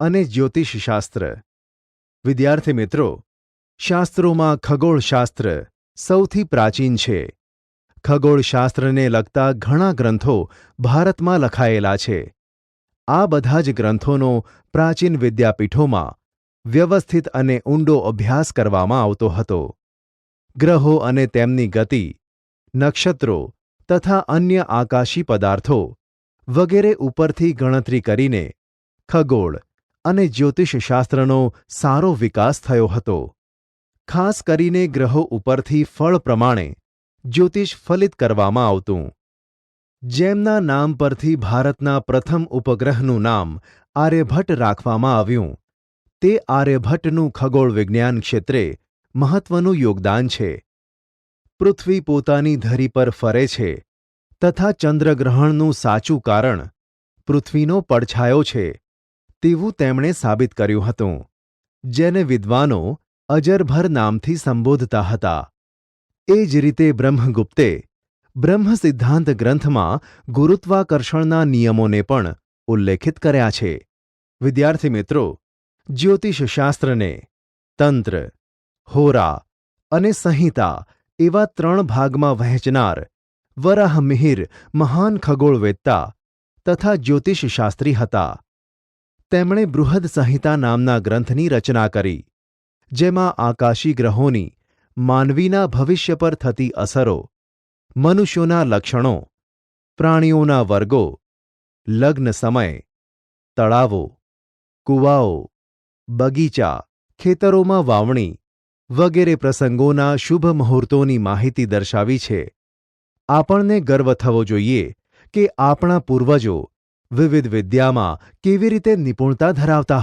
અને જ્યોતિષશાસ્ત્ર વિદ્યાર્થી મિત્રો, શાસ્ત્રોમાં ખગોળશાસ્ત્ર સૌથી પ્રાચીન છે. ખગોળશાસ્ત્રને લગતા ઘણા ગ્રંથો ભારતમાં લખાયેલા છે. આ બધા જ ગ્રંથોનો પ્રાચીન વિદ્યાપીઠોમાં વ્યવસ્થિત અને ઊંડો અભ્યાસ કરવામાં આવતો હતો. ગ્રહો અને તેમની ગતિ, નક્ષત્રો તથા અન્ય આકાશી પદાર્થો વગેરે ઉપરથી ગણતરી કરીને ખગોળ અને જ્યોતિષશાસ્ત્રનો સારો વિકાસ થયો હતો. ખાસ કરીને ગ્રહો ઉપરથી ફળ પ્રમાણે જ્યોતિષ ફલિત કરવામાં આવતું. જેમના નામ પરથી ભારતના પ્રથમ ઉપગ્રહનું નામ આર્યભટ્ટ રાખવામાં આવ્યું. તે આર્યભટ્ટનું ખગોળ વિજ્ઞાન ક્ષેત્રે મહત્વનું યોગદાન છે. પૃથ્વી પોતાની ધરી પર ફરે છે તથા ચંદ્રગ્રહણનું સાચું કારણ પૃથ્વીનો પડછાયો છે. તેવું તેમણે સાબિત કર્યું હતું, જેને વિદ્વાનો અજરભર નામથી સંબોધતા હતા. એ જ રીતે બ્રહ્મગુપ્તે બ્રહ્મ સિદ્ધાંત ગ્રંથમાં ગુરુત્વાકર્ષણના નિયમોને પણ ઉલ્લેખિત કર્યા છે. વિદ્યાર્થી મિત્રો, જ્યોતિષશાસ્ત્રને તંત્ર, હોરા અને સંહિતા એવા ત્રણ ભાગમાં વહેંચનાર વરાહમિહિર મહાન ખગોળવેત્તા તથા જ્યોતિષશાસ્ત્રી હતા. તેમણે બૃહદ સંહિતા નામના ગ્રંથની રચના કરી, જેમાં આકાશી ગ્રહોની માનવીના ભવિષ્ય પર થતી અસરો, મનુષ્યોના લક્ષણો, પ્રાણીઓના વર્ગો, લગ્ન સમય, તળાવો, કૂવાઓ, બગીચા, ખેતરોમાં વાવણી વગેરે પ્રસંગોના શુભ મુહૂર્તોની માહિતી દર્શાવી છે. આપણને ગર્વ થવો જોઈએ કે આપણા પૂર્વજો વિવિધ વિદ્યામાં કેવી રીતે નિપુણતા ધરાવતા